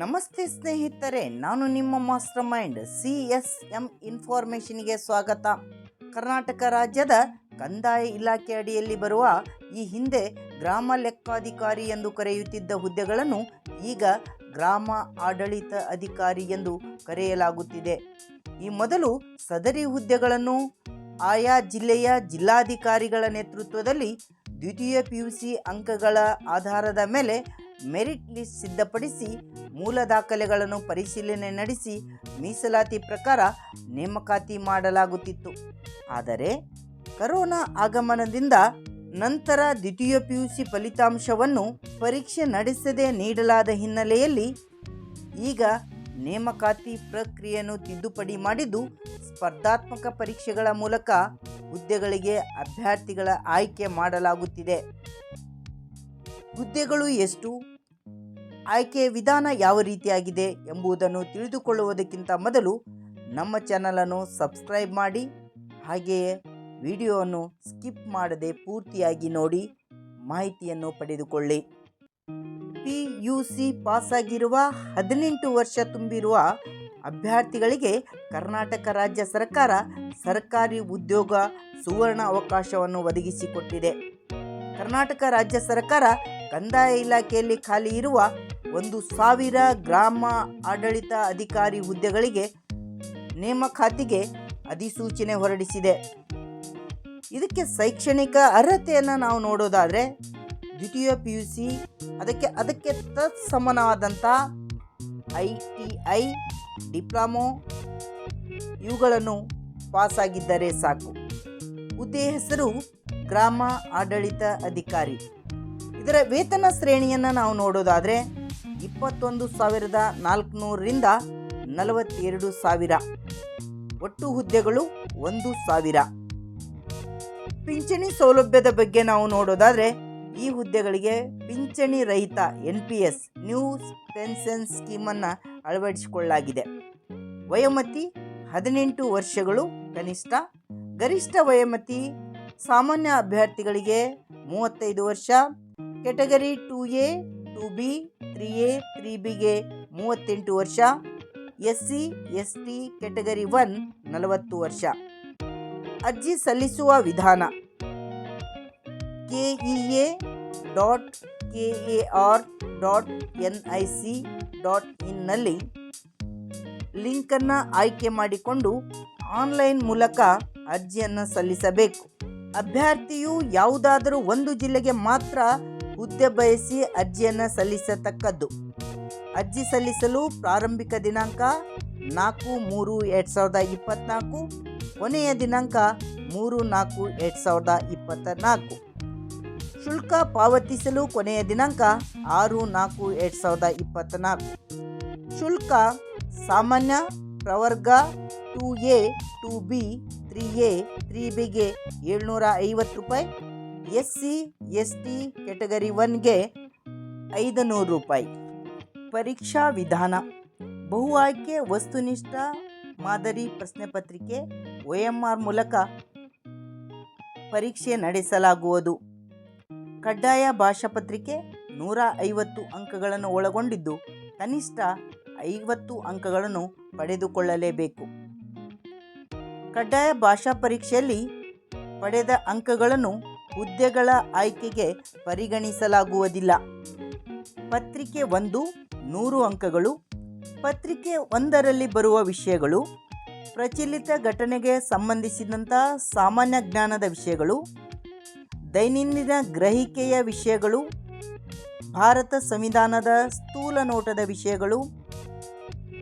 ನಮಸ್ತೆ ಸ್ನೇಹಿತರೆ, ನಾನು ನಿಮ್ಮ master mind C S M ಇನ್ಫಾರ್ಮೇಷನ್ಗೆ ಸ್ವಾಗತ. ಕರ್ನಾಟಕ ರಾಜ್ಯದ ಕಂದಾಯ ಇಲಾಖೆ ಅಡಿಯಲ್ಲಿ ಬರುವ ಈ ಹಿಂದೆ ಗ್ರಾಮ ಲೆಕ್ಕಾಧಿಕಾರಿ ಎಂದು ಕರೆಯುತ್ತಿದ್ದ ಹುದ್ದೆಗಳನ್ನು ಈಗ ಗ್ರಾಮ ಆಡಳಿತ ಅಧಿಕಾರಿ ಎಂದು ಕರೆಯಲಾಗುತ್ತಿದೆ. ಈ ಮೊದಲು ಸದರಿ ಹುದ್ದೆಗಳನ್ನು ಆಯಾ ಜಿಲ್ಲೆಯ ಜಿಲ್ಲಾಧಿಕಾರಿಗಳ ನೇತೃತ್ವದಲ್ಲಿ ದ್ವಿತೀಯ ಪಿ ಯು ಸಿ ಅಂಕಗಳ ಆಧಾರದ ಮೇಲೆ ಮೆರಿಟ್ ಲಿಸ್ಟ್ ಸಿದ್ಧಪಡಿಸಿ ಮೂಲ ದಾಖಲೆಗಳನ್ನು ಪರಿಶೀಲನೆ ನಡೆಸಿ ಮೀಸಲಾತಿ ಪ್ರಕಾರ ನೇಮಕಾತಿ ಮಾಡಲಾಗುತ್ತಿತ್ತು. ಆದರೆ ಕರೋನಾ ಆಗಮನದಿಂದ ನಂತರ ದ್ವಿತೀಯ ಪಿ ಯು ಸಿ ಫಲಿತಾಂಶವನ್ನು ಪರೀಕ್ಷೆ ನಡೆಸದೆ ನೀಡಲಾದ ಹಿನ್ನೆಲೆಯಲ್ಲಿ ಈಗ ನೇಮಕಾತಿ ಪ್ರಕ್ರಿಯೆಯನ್ನು ತಿದ್ದುಪಡಿ ಮಾಡಿದ್ದು ಸ್ಪರ್ಧಾತ್ಮಕ ಪರೀಕ್ಷೆಗಳ ಮೂಲಕ ಹುದ್ದೆಗಳಿಗೆ ಅಭ್ಯರ್ಥಿಗಳ ಆಯ್ಕೆ ಮಾಡಲಾಗುತ್ತಿದೆ. ಹುದ್ದೆಗಳು ಎಷ್ಟು? ಆಯ್ಕೆಯ ವಿಧಾನ ಯಾವ ರೀತಿಯಾಗಿದೆ ಎಂಬುದನ್ನು ತಿಳಿದುಕೊಳ್ಳುವುದಕ್ಕಿಂತ ಮೊದಲು ನಮ್ಮ ಚಾನಲನ್ನು ಸಬ್ಸ್ಕ್ರೈಬ್ ಮಾಡಿ, ಹಾಗೆಯೇ ವಿಡಿಯೋವನ್ನು ಸ್ಕಿಪ್ ಮಾಡದೆ ಪೂರ್ತಿಯಾಗಿ ನೋಡಿ ಮಾಹಿತಿಯನ್ನು ಪಡೆದುಕೊಳ್ಳಿ. ಪಿ ಯು ಸಿ ಪಾಸಾಗಿರುವ ಹದಿನೆಂಟು ವರ್ಷ ತುಂಬಿರುವ ಅಭ್ಯರ್ಥಿಗಳಿಗೆ ಕರ್ನಾಟಕ ರಾಜ್ಯ ಸರ್ಕಾರ ಸರ್ಕಾರಿ ಉದ್ಯೋಗ ಸುವರ್ಣ ಅವಕಾಶವನ್ನು ಒದಗಿಸಿಕೊಟ್ಟಿದೆ. ಕರ್ನಾಟಕ ರಾಜ್ಯ ಸರ್ಕಾರ ಕಂದಾಯ ಇಲಾಖೆಯಲ್ಲಿ ಖಾಲಿ ಇರುವ ಒಂದು ಸಾವಿರ ಗ್ರಾಮ ಆಡಳಿತ ಅಧಿಕಾರಿ ಹುದ್ದೆಗಳಿಗೆ ನೇಮಕಾತಿಗೆ ಅಧಿಸೂಚನೆ ಹೊರಡಿಸಿದೆ. ಇದಕ್ಕೆ ಶೈಕ್ಷಣಿಕ ಅರ್ಹತೆಯನ್ನು ನಾವು ನೋಡೋದಾದರೆ ದ್ವಿತೀಯ ಪಿ ಯು ಸಿ ಅದಕ್ಕೆ ಅದಕ್ಕೆ ತತ್ಸಮನವಾದಂಥ ಐ ಟಿ ಐ, ಡಿಪ್ಲೊಮೊ ಇವುಗಳನ್ನು ಪಾಸಾಗಿದ್ದರೆ ಸಾಕು. ಹುದ್ದೆ ಹೆಸರು ಗ್ರಾಮ ಆಡಳಿತ ಅಧಿಕಾರಿ. ಇದರ ವೇತನ ಶ್ರೇಣಿಯನ್ನು ನಾವು ನೋಡೋದಾದರೆ ಇಪ್ಪತ್ತೊಂದು ಸಾವಿರದ ನಾಲ್ಕುನೂರರಿಂದ ನಲವತ್ತೆರಡು ಸಾವಿರ. ಒಟ್ಟು ಹುದ್ದೆಗಳು ಒಂದು ಸಾವಿರ. ಪಿಂಚಣಿ ಸೌಲಭ್ಯದ ಬಗ್ಗೆ ನಾವು ನೋಡೋದಾದರೆ, ಈ ಹುದ್ದೆಗಳಿಗೆ ಪಿಂಚಣಿ ರಹಿತ N P S, new pension ಸ್ಕೀಮನ್ನು ಅಳವಡಿಸಿಕೊಳ್ಳಲಾಗಿದೆ. ವಯೋಮತಿ ಹದಿನೆಂಟು ವರ್ಷಗಳು ಕನಿಷ್ಠ. ಗರಿಷ್ಠ ವಯೋಮತಿ ಸಾಮಾನ್ಯ ಅಭ್ಯರ್ಥಿಗಳಿಗೆ ಮೂವತ್ತೈದು ವರ್ಷ. Category two A two B three A three ಬಿಗೆ ಮೂವತ್ತೆಂಟು ವರ್ಷ S C S T category one ನಲವತ್ತು ವರ್ಷ. ಅರ್ಜಿ ಸಲ್ಲಿಸುವ ವಿಧಾನ? K E A dot K A R dot N I C dot ಇನ್ನಲ್ಲಿ ಲಿಂಕನ್ನು ಆಯ್ಕೆ ಮಾಡಿಕೊಂಡು ಆನ್ಲೈನ್ ಮೂಲಕ ಅರ್ಜಿಯನ್ನು ಸಲ್ಲಿಸಬೇಕು. ಅಭ್ಯರ್ಥಿಯು ಯಾವುದಾದರೂ ಒಂದು ಜಿಲ್ಲೆಗೆ ಮಾತ್ರ ಹುದ್ದೆ ಬಯಸಿ ಅರ್ಜಿಯನ್ನು ಸಲ್ಲಿಸತಕ್ಕದ್ದು. ಅರ್ಜಿ ಸಲ್ಲಿಸಲು ಪ್ರಾರಂಭಿಕ ದಿನಾಂಕ ನಾಲ್ಕು ಮೂರು ಎರಡು ಸಾವಿರದ ಇಪ್ಪತ್ತ್ನಾಲ್ಕು ಕೊನೆಯ ದಿನಾಂಕ ಮೂರು ನಾಲ್ಕು ಎರಡು ಸಾವಿರದ ಇಪ್ಪತ್ತ ನಾಲ್ಕು ಶುಲ್ಕ ಪಾವತಿಸಲು ಕೊನೆಯ ದಿನಾಂಕ ಆರು ನಾಲ್ಕು ಎರಡು ಸಾವಿರದ ಇಪ್ಪತ್ತ ನಾಲ್ಕು ಶುಲ್ಕ ಸಾಮಾನ್ಯ ಪ್ರವರ್ಗ two A two B three A three ಬಿಗೆ ಏಳ್ನೂರ ಐವತ್ತು ರೂಪಾಯಿ S C S T category ಒನ್ಗೆ ಐದು ನೂರು ರೂಪಾಯಿ. ಪರೀಕ್ಷಾ ವಿಧಾನ. ಬಹು ಆಯ್ಕೆ, ವಸ್ತುನಿಷ್ಠ ಮಾದರಿ ಪ್ರಶ್ನೆ ಪತ್ರಿಕೆ ಒ ಎಂ ಆರ್ ಮೂಲಕ ಪರೀಕ್ಷೆ ನಡೆಸಲಾಗುವುದು. ಕಡ್ಡಾಯ ಭಾಷಾ ಪತ್ರಿಕೆ ನೂರ ಐವತ್ತು ಅಂಕಗಳನ್ನು ಒಳಗೊಂಡಿದ್ದು, ಕನಿಷ್ಠ ಐವತ್ತು ಅಂಕಗಳನ್ನು ಪಡೆದುಕೊಳ್ಳಲೇಬೇಕು. ಕಡ್ಡಾಯ ಭಾಷಾ ಪರೀಕ್ಷೆಯಲ್ಲಿ ಪಡೆದ ಅಂಕಗಳನ್ನು ಹುದ್ದೆಗಳ ಆಯ್ಕೆಗೆ ಪರಿಗಣಿಸಲಾಗುವುದಿಲ್ಲ. ಪತ್ರಿಕೆ ಒಂದು, ನೂರು ಅಂಕಗಳು. ಪತ್ರಿಕೆ ಒಂದರಲ್ಲಿ ಬರುವ ವಿಷಯಗಳು. ಪ್ರಚಲಿತ ಘಟನೆಗೆ ಸಂಬಂಧಿಸಿದಂಥ ಸಾಮಾನ್ಯ ಜ್ಞಾನದ ವಿಷಯಗಳು. ದೈನಂದಿನ ಗ್ರಹಿಕೆಯ ವಿಷಯಗಳು. ಭಾರತ ಸಂವಿಧಾನದ ಸ್ಥೂಲ ನೋಟದ ವಿಷಯಗಳು.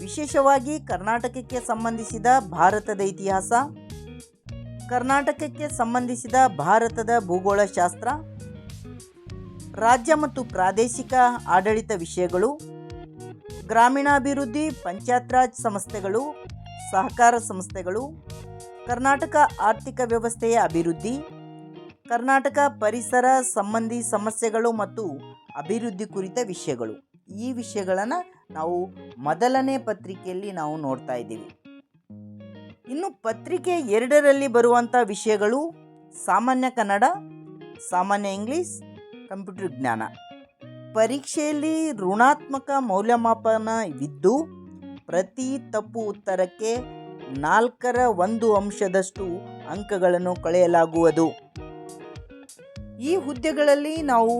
ವಿಶೇಷವಾಗಿ ಕರ್ನಾಟಕಕ್ಕೆ ಸಂಬಂಧಿಸಿದ ಭಾರತದ ಇತಿಹಾಸ. ಕರ್ನಾಟಕಕ್ಕೆ ಸಂಬಂಧಿಸಿದ ಭಾರತದ ಭೂಗೋಳಶಾಸ್ತ್ರ, ರಾಜ್ಯ ಮತ್ತು ಪ್ರಾದೇಶಿಕ ಆಡಳಿತ ವಿಷಯಗಳು, ಗ್ರಾಮೀಣಾಭಿವೃದ್ಧಿ, ಪಂಚಾಯತ್ ರಾಜ್ ಸಂಸ್ಥೆಗಳು, ಸಹಕಾರ ಸಂಸ್ಥೆಗಳು, ಕರ್ನಾಟಕ ಆರ್ಥಿಕ ವ್ಯವಸ್ಥೆಯ ಅಭಿವೃದ್ಧಿ, ಕರ್ನಾಟಕ ಪರಿಸರ ಸಂಬಂಧಿ ಸಮಸ್ಯೆಗಳು ಮತ್ತು ಅಭಿವೃದ್ಧಿ ಕುರಿತ ವಿಷಯಗಳು. ಈ ವಿಷಯಗಳನ್ನು ನಾವು ಮೊದಲನೇ ಪತ್ರಿಕೆಯಲ್ಲಿ ನಾವು ನೋಡ್ತಾ ಇದ್ದೀವಿ. ಇನ್ನು ಪತ್ರಿಕೆ ಎರಡರಲ್ಲಿ ಬರುವಂಥ ವಿಷಯಗಳು ಸಾಮಾನ್ಯ ಕನ್ನಡ, ಸಾಮಾನ್ಯ ಇಂಗ್ಲೀಷ್, ಕಂಪ್ಯೂಟರ್ ಜ್ಞಾನ ಪರೀಕ್ಷೆಯಲ್ಲಿ ಋಣಾತ್ಮಕ ಮೌಲ್ಯಮಾಪನ ಇದ್ದು ಪ್ರತಿ ತಪ್ಪು ಉತ್ತರಕ್ಕೆ ನಾಲ್ಕರ ಒಂದು ಅಂಶದಷ್ಟು ಅಂಕಗಳನ್ನು ಕಳೆಯಲಾಗುವುದು. ಈ ಹುದ್ದೆಗಳಲ್ಲಿ ನಾವು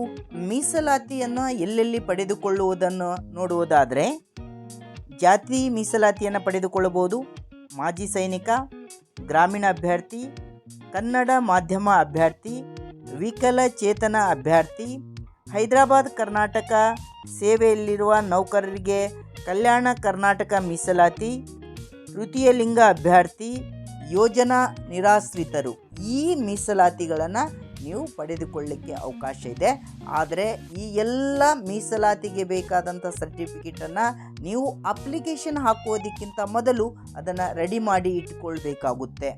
ಮೀಸಲಾತಿಯನ್ನು ಎಲ್ಲೆಲ್ಲಿ ಪಡೆದುಕೊಳ್ಳುವುದನ್ನು ನೋಡುವುದಾದರೆ ಜಾತಿ ಮೀಸಲಾತಿಯನ್ನು ಪಡೆದುಕೊಳ್ಳಬಹುದು ಮಾಜಿ ಸೈನಿಕ, ಗ್ರಾಮೀಣ ಅಭ್ಯರ್ಥಿ, ಕನ್ನಡ ಮಾಧ್ಯಮ ಅಭ್ಯರ್ಥಿ, ವಿಕಲಚೇತನ ಅಭ್ಯರ್ಥಿ, ಹೈದರಾಬಾದ್ ಕರ್ನಾಟಕ ಸೇವೆಯಲ್ಲಿರುವ ನೌಕರರಿಗೆ ಕಲ್ಯಾಣ ಕರ್ನಾಟಕ ಮೀಸಲಾತಿ, ತೃತೀಯ ಲಿಂಗ ಅಭ್ಯರ್ಥಿ ಯೋಜನಾ ನಿರಾಶ್ರಿತರು. ಈ ಮೀಸಲಾತಿಗಳನ್ನು ನೀವು ಪಡೆದುಕೊಳ್ಳಿಕ್ಕೆ ಅವಕಾಶ ಇದೆ. ಆದರೆ ಈ ಎಲ್ಲ ಮೀಸಲಾತಿಗೆ ಬೇಕಾದಂಥ ಸರ್ಟಿಫಿಕೇಟನ್ನು ನೀವು ಅಪ್ಲಿಕೇಶನ್ ಹಾಕುವುದಕ್ಕಿಂತ ಮೊದಲು ಅದನ್ನು ರೆಡಿ ಮಾಡಿ ಇಟ್ಟುಕೊಳ್ಬೇಕಾಗುತ್ತೆ.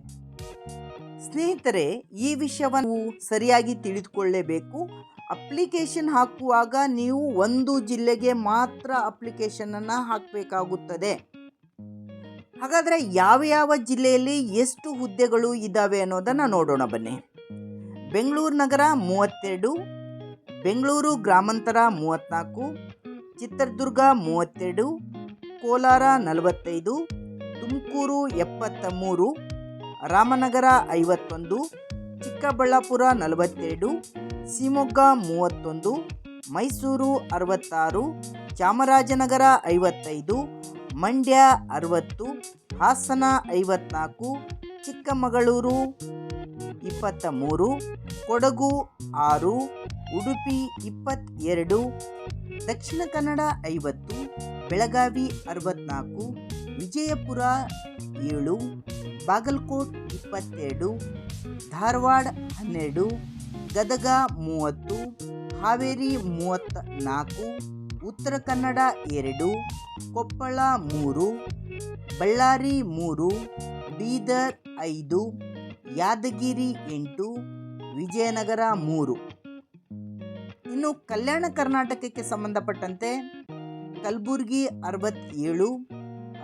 ಸ್ನೇಹಿತರೆ, ಈ ವಿಷಯವನ್ನು ಸರಿಯಾಗಿ ತಿಳಿದುಕೊಳ್ಳಲೇಬೇಕು ಅಪ್ಲಿಕೇಶನ್ ಹಾಕುವಾಗ ನೀವು ಒಂದು ಜಿಲ್ಲೆಗೆ ಮಾತ್ರ ಅಪ್ಲಿಕೇಶನನ್ನು ಹಾಕಬೇಕಾಗುತ್ತದೆ. ಹಾಗಾದರೆ ಯಾವ ಯಾವ ಜಿಲ್ಲೆಯಲ್ಲಿ ಎಷ್ಟು ಹುದ್ದೆಗಳು ಇದ್ದಾವೆ ಅನ್ನೋದನ್ನು ನೋಡೋಣ ಬನ್ನಿ. ಬೆಂಗಳೂರು ನಗರ ಮೂವತ್ತೆರಡು, ಬೆಂಗಳೂರು ಗ್ರಾಮಾಂತರ ಮೂವತ್ತ್ನಾಲ್ಕು ಚಿತ್ರದುರ್ಗ ಮೂವತ್ತೆರಡು, ಕೋಲಾರ ನಲವತ್ತೈದು, ತುಮಕೂರು ಎಪ್ಪತ್ತ ಮೂರು, ರಾಮನಗರ ಐವತ್ತೊಂದು, ಚಿಕ್ಕಬಳ್ಳಾಪುರ ನಲವತ್ತೆರಡು, ಶಿವಮೊಗ್ಗ ಮೂವತ್ತೊಂದು, ಮೈಸೂರು ಅರವತ್ತಾರು, ಚಾಮರಾಜನಗರ ಐವತ್ತೈದು, ಮಂಡ್ಯ ಅರವತ್ತು, ಹಾಸನ ಐವತ್ನಾಲ್ಕು, ಚಿಕ್ಕಮಗಳೂರು ಇಪ್ಪತ್ತ ಮೂರು ಕೊಡಗು ಆರು, ಉಡುಪಿ ಇಪ್ಪತ್ತೆರಡು, ದಕ್ಷಿಣ ಕನ್ನಡ ಐವತ್ತು, ಬೆಳಗಾವಿ ಅರವತ್ನಾಲ್ಕು, ವಿಜಯಪುರ ಏಳು, ಬಾಗಲಕೋಟ್ ಇಪ್ಪತ್ತೆರಡು, ಧಾರವಾಡ ಹನ್ನೆರಡು, ಗದಗ ಮೂವತ್ತು, ಹಾವೇರಿ ಮೂವತ್ತ ನಾಲ್ಕು ಉತ್ತರ ಕನ್ನಡ ಎರಡು, ಕೊಪ್ಪಳ ಮೂರು, ಬಳ್ಳಾರಿ ಮೂರು, ಬೀದರ್ ಐದು, ಯಾದಗಿರಿ ಎಂಟು ವಿಜಯನಗರ ಮೂರು. ಇನ್ನು ಕಲ್ಯಾಣ ಕರ್ನಾಟಕಕ್ಕೆ ಸಂಬಂಧಪಟ್ಟಂತೆ ಕಲಬುರಗಿ ಅರವತ್ತೇಳು,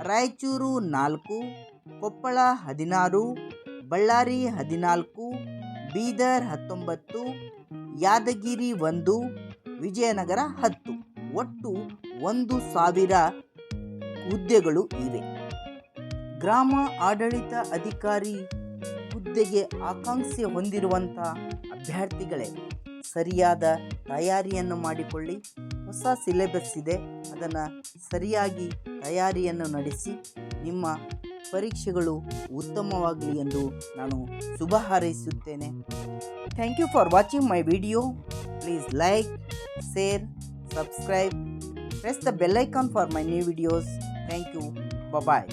ರಾಯಚೂರು ನಾಲ್ಕು, ಕೊಪ್ಪಳ ಹದಿನಾರು, ಬಳ್ಳಾರಿ ಹದಿನಾಲ್ಕು, ಬೀದರ್ ಹತ್ತೊಂಬತ್ತು, ಯಾದಗಿರಿ ಒಂದು, ವಿಜಯನಗರ ಹತ್ತು. ಒಟ್ಟು ಒಂದು ಸಾವಿರ ಹುದ್ದೆಗಳು ಇವೆ. ಗ್ರಾಮ ಆಡಳಿತ ಅಧಿಕಾರಿ ಹುದ್ದೆಗೆ ಆಕಾಂಕ್ಷೆ ಹೊಂದಿರುವಂಥ ಅಭ್ಯರ್ಥಿಗಳೇ, ಸರಿಯಾದ ತಯಾರಿಯನ್ನು ಮಾಡಿಕೊಳ್ಳಿ. ಹೊಸ ಸಿಲೆಬಸ್ ಇದೆ. ಅದನ್ನು ಸರಿಯಾಗಿ ತಯಾರಿಯನ್ನು ನಡೆಸಿ, ನಿಮ್ಮ ಪರೀಕ್ಷೆಗಳು ಉತ್ತಮವಾಗಲಿ ಎಂದು ನಾನು ಶುಭ ಹಾರೈಸುತ್ತೇನೆ. Thank you for watching my video please like share subscribe press the bell icon for my new videos thank you bye